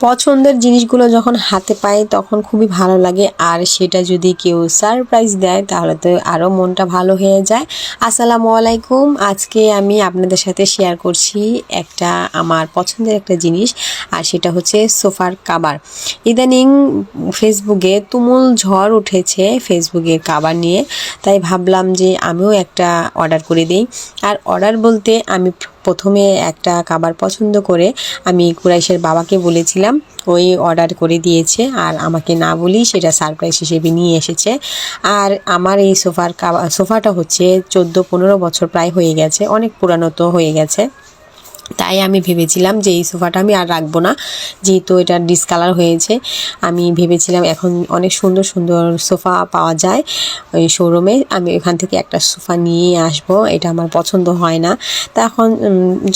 পছন্দের জিনিসগুলো যখন হাতে পাই তখন খুবই ভালো লাগে। আর সেটা যদি কেউ সারপ্রাইজ দেয় তাহলে তো আরও মনটা ভালো হয়ে যায়। আসসালামু আলাইকুম। আজকে আমি আপনাদের সাথে শেয়ার করছি একটা আমার পছন্দের একটা জিনিস, আর সেটা হচ্ছে সোফার কাবার। ইদানিং ফেসবুকে তুমুল ঝড় উঠেছে ফেসবুকের কাবার নিয়ে। তাই ভাবলাম যে আমিও একটা অর্ডার করে দিই। আর অর্ডার বলতে আমি প্রথমে একটা খাবার পছন্দ করে আমি কুরাইশের বাবাকে বলেছিলাম, ওই অর্ডার করে দিয়েছে আর আমাকে না বলি সেটা সারপ্রাইজ হিসেবে নিয়ে এসেছে। আর আমার এই সোফার সোফাটা হচ্ছে চোদ্দ পনেরো বছর প্রায় হয়ে গেছে, অনেক পুরানো তো হয়ে গেছে। তাই আমি ভেবেছিলাম যে এই সোফাটা আমি আর রাখব না। যেহেতু এটা ডিসকালার হয়েছে, আমি ভেবেছিলাম এখন অনেক সুন্দর সুন্দর সোফা পাওয়া যায় ওই শোরুমে আমি এখান থেকে একটা সোফা নিয়ে আসব, এটা আমার পছন্দ হয় না। তা এখন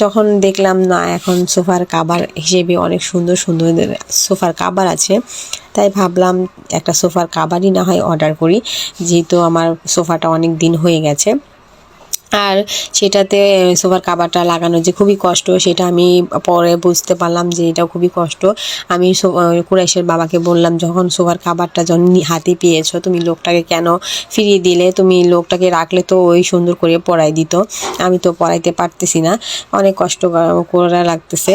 যখন দেখলাম না, এখন সোফার কাবার হিসেবে অনেক সুন্দর সুন্দর সোফার কাবার আছে। তাই ভাবলাম একটা সোফার কাবারই না হয় অর্ডার করি, যেহেতু আমার সোফাটা অনেক দিন হয়ে গেছে। আর সেটাতে সোফার কাবারটা লাগানো যে খুবই কষ্ট, সেটা আমি পরে বুঝতে পারলাম যে এটা খুবই কষ্ট। আমি কুরাইশের বাবাকে বললাম, যখন সোফার কাবারটা যখন হাতে পেয়েছ, তুমি লোকটাকে কেন ফিরিয়ে দিলে? তুমি লোকটাকে রাখলে তো ওই সুন্দর করে পড়াই দিত। আমি তো পড়াইতে পারতেছি না। অনেক কষ্ট করা লাগতেছে।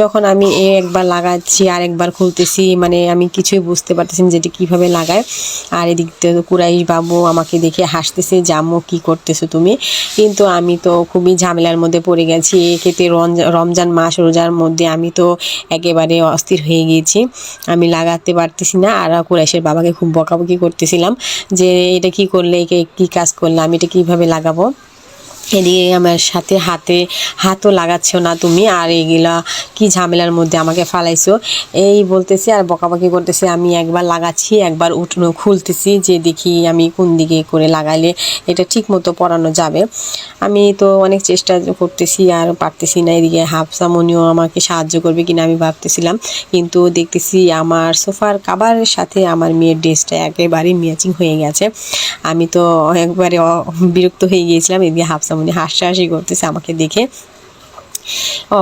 যখন আমি এ একবার লাগাচ্ছি, আর একবার খুলতেছি মানে আমি কিছুই বুঝতে পারতেছি না যেটা কীভাবে লাগায়। আর এদিক থেকে কুরাইশ বাবু আমাকে দেখে হাসতেছে জামো কি করতেছো তুমি? কিন্তু আমি তো খুবই ঝামেলার মধ্যে পড়ে গেছি। এক্ষেত্রে রমজান মাস, রোজার মধ্যে আমি তো একেবারে অস্থির হয়ে গিয়েছি। আমি লাগাতে পারতেছি না আর কুরাইশের বাবাকে খুব বকাবকি করতেছিলাম যে এটা কি করলে কি কাজ করলে, আমি এটা কীভাবে লাগাবো? এদিকে আমার সাথে হাতে, হাতও লাগাচ্ছ না তুমি, আর এগুলা কি ঝামেলার মধ্যে আমাকে ফালাইছো? এই বলতেছি আর বকাবকি করতেছি, আমি একবার লাগাচ্ছি, একবার উঠনো খুলতেছি, যে দেখি আমি কোন দিকে করে লাগাইলে এটা ঠিক মতো পরানো যাবে। আমি তো অনেক চেষ্টা করতেছি আর পারতেছি না, এদিকে হাফসামনিও আমাকে সাহায্য করবে কিনা আমি ভাবতেছিলাম, কিন্তু দেখতেছি আমার সোফার কাবারের সাথে আমার মেয়ের ড্রেসটা একেবারেই ম্যাচিং হয়ে গেছে। আমি তো একবারে বিরক্ত হয়ে গিয়েছিলাম, এদিকে হাফসাম উনি হাসাহাসি করতেছে আমাকে দেখে।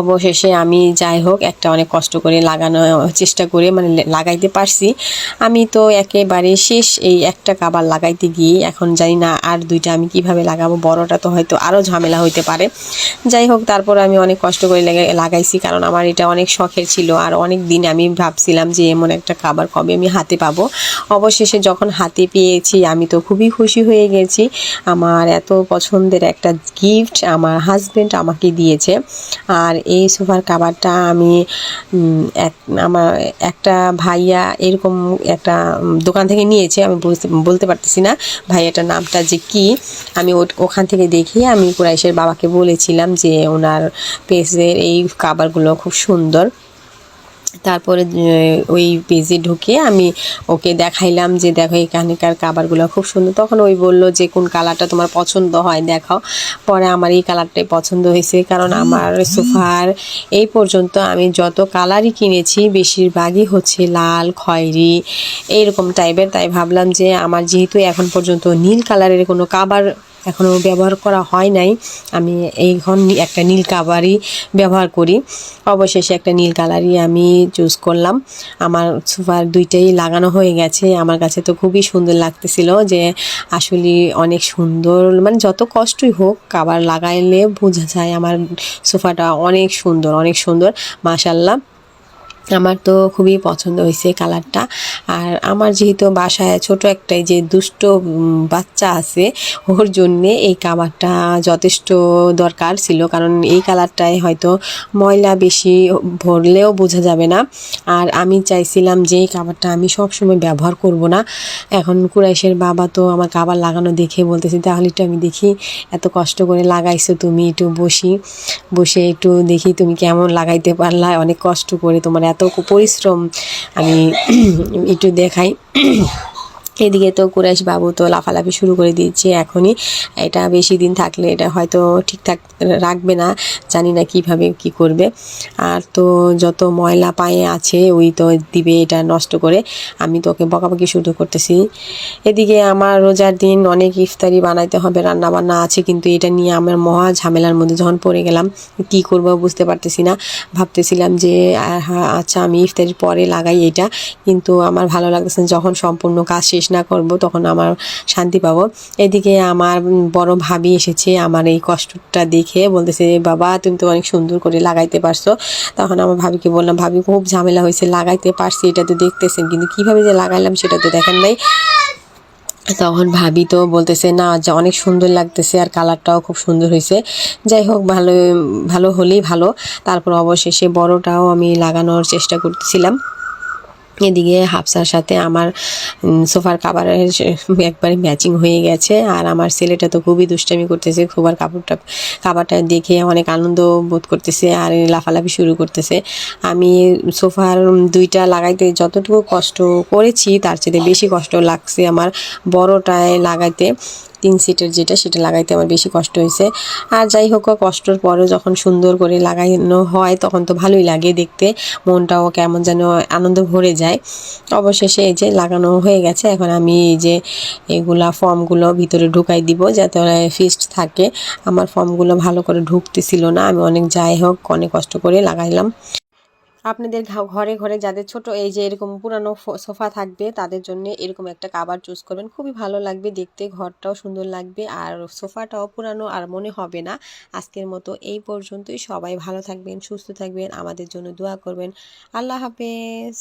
অবশেষে আমি যাই হোক, একটা অনেক কষ্ট করে লাগানো চেষ্টা করে মানে লাগাইতে পারছি। আমি তো একেবারে শেষ এই একটা কাবার লাগাইতে গিয়ে এখন জানি না আর দুইটা আমি কীভাবে লাগাবো, বড়টা তো হয়তো আরও ঝামেলা হইতে পারে। যাই হোক, তারপর আমি অনেক কষ্ট করে লাগাইছি কারণ আমার এটা অনেক শখের ছিল। আর অনেক দিন আমি ভাবছিলাম যে এমন একটা খাবার কবে আমি হাতে পাবো। অবশেষে যখন হাতে পেয়েছি, আমি তো খুবই খুশি হয়ে গেছি। আমার এত পছন্দের একটা গিফট আমার হাজব্যান্ড আমাকে দিয়েছে। আর এই সোফার কাভারটা আমি এক, আমার একটা ভাইয়া এরকম একটা দোকান থেকে নিয়েছে, আমি বলতে পারতেছি না ভাইয়াটার নামটা যে কি। আমি ওখান থেকে দেখি আমি কুরাইশের বাবাকে বলেছিলাম যে ওনার পেজের এই কাবারগুলো খুব সুন্দর। তারপরে ওই পেজে ঢুকে আমি ওকে দেখাইলাম যে দেখো এখানকার কাবারগুলো খুব সুন্দর। তখন ওই বলল যে কোন কালারটা তোমার পছন্দ হয় দেখাও। পরে আমার এই কালারটাই পছন্দ হয়েছে কারণ আমার সোফার এই পর্যন্ত আমি যত কালারই কিনেছি বেশিরভাগই হচ্ছে লাল খয়েরি এইরকম টাইপের তাই ভাবলাম যে আমার যেহেতু এখন পর্যন্ত নীল কালারের কোনো কাবার এখনও ব্যবহার করা হয় নাই। আমি এইখন একটা নীল কাবারই ব্যবহার করি। অবশেষে একটা নীল কালারই আমি চুজ করলাম। আমার সোফার দুইটাই লাগানো হয়ে গেছে। আমার কাছে তো খুবই সুন্দর লাগতেছিল যে আসলে অনেক সুন্দর মানে যত কষ্টই হোক, কাবার লাগাইলে বোঝা যায় আমার সোফাটা অনেক সুন্দর অনেক সুন্দর। মাশাল্লাহ আমার তো খুবই পছন্দ হয়েছে কালারটা। আর আমার যেহেতু বাসায় ছোট একটাই যে দুষ্ট বাচ্চা আছে, ওর জন্যে এই কাবারটা যথেষ্ট দরকার ছিল। কারণ এই কালারটায় হয়তো ময়লা বেশি ভরলেও বোঝা যাবে না। আর আমি চাইছিলাম যে এই কাবারটা আমি সবসময় ব্যবহার করব না। এখন কুরাইশের বাবা তো আমার কাবার লাগানো দেখে বলতেছে, তাহলে একটু আমি দেখি, এত কষ্ট করে লাগাইছো তুমি, একটু বসি। বসে একটু দেখি তুমি কেমন লাগাইতে পারলা, অনেক কষ্ট করে তোমার এত পরিশ্রম আমি একটু দেখাই। এদিকে তো কুরাইশ বাবু তো লাফালাফি শুরু করে দিয়েছে এখনই। এটা বেশি দিন থাকলে এটা হয়তো ঠিকঠাক রাখবে না, জানি না কীভাবে কি করবে। আর তো যত ময়লা পায়ে আছে, ওই তো দিবে এটা নষ্ট করে। আমি তোকে বকাবকি শুরু করতেছি। এদিকে আমার রোজার দিন অনেক ইফতারি বানাইতে হবে রান্না বান্না আছে, কিন্তু এটা নিয়ে আমার মহা ঝামেলার মধ্যে যখন পড়ে গেলাম, কি করব বুঝতে পারতেছি না। ভাবতেছিলাম যে আচ্ছা আমি ইফতারির পরে লাগাই এটা, কিন্তু আমার ভালো লাগতেছে যখন সম্পূর্ণ কাজ শেষ না করব, তখন আমার শান্তি পাবো। এদিকে আমার বড় ভাবি এসেছে আমার এই কষ্টটা দেখে, বলতেছে, বাবা, তুমি তো অনেক সুন্দর করে লাগাইতে পারছ। তখন আমার ভাবিকে বললাম, ভাবি, খুব ঝামেলা হয়েছে, লাগাইতে পারছি, এটা তো দেখতেছেন, কিন্তু কীভাবে যে লাগাইলাম সেটা তো দেখেন নাই। তখন ভাবি তো বলতেছে, না, যে অনেক সুন্দর লাগতেছে আর কালারটাও খুব সুন্দর হয়েছে। যাই হোক, ভালো ভালো হলেই ভালো। তারপর অবশেষে বড়টাও আমি লাগানোর চেষ্টা করতেছিলাম। এদিকে হাফসার সাথে আমার সোফার কাভারের একবারে ম্যাচিং হয়ে গেছে। আর আমার ছেলেটা তো খুবই দুষ্টামি করতেছে, খোবার কাপড়টা কাভারটা দেখে অনেক আনন্দ বোধ করতেছে আর লাফালাফি শুরু করতেছে। আমি সোফার দুইটা লাগাইতে যতটুকু কষ্ট করেছি, তার চেয়ে বেশি কষ্ট লাগছে আমার বড়টায় লাগাইতে। তিন সিটের যেটা, সেটা লাগাইতে আমার বেশি কষ্ট হয়েছে আর যাই হোক, কষ্টর পরেও যখন সুন্দর করে লাগানো হয়, তখন তো ভালোই লাগে দেখতে। মনটাও কেমন যেন আনন্দ ভরে যায়। অবশেষে এই যে লাগানো হয়ে গেছে, এখন আমি এই যে এগুলা ফর্মগুলো ভিতরে ঢুকাই দিব যাতে ওরা ফিস্ট থাকে। আমার ফর্মগুলো ভালো করে ঢুকতেছিল না। আমি অনেক যাই হোক, অনেক কষ্ট করে লাগাইলাম। আপনাদের ঘরে ঘরে যাদের ছোট, এই যে এরকম পুরানো সোফা থাকবে, তাদের জন্য এরকম একটা কাবার চুজ করবেন। খুবই ভালো লাগবে, দেখতে, ঘরটাও সুন্দর লাগবে, আর সোফাটাও পুরানো আর মনে হবে না। আজকের মতো এই পর্যন্তই। সবাই ভালো থাকবেন, সুস্থ থাকবেন, আমাদের জন্য দোয়া করবেন। আল্লাহ হাফেজ।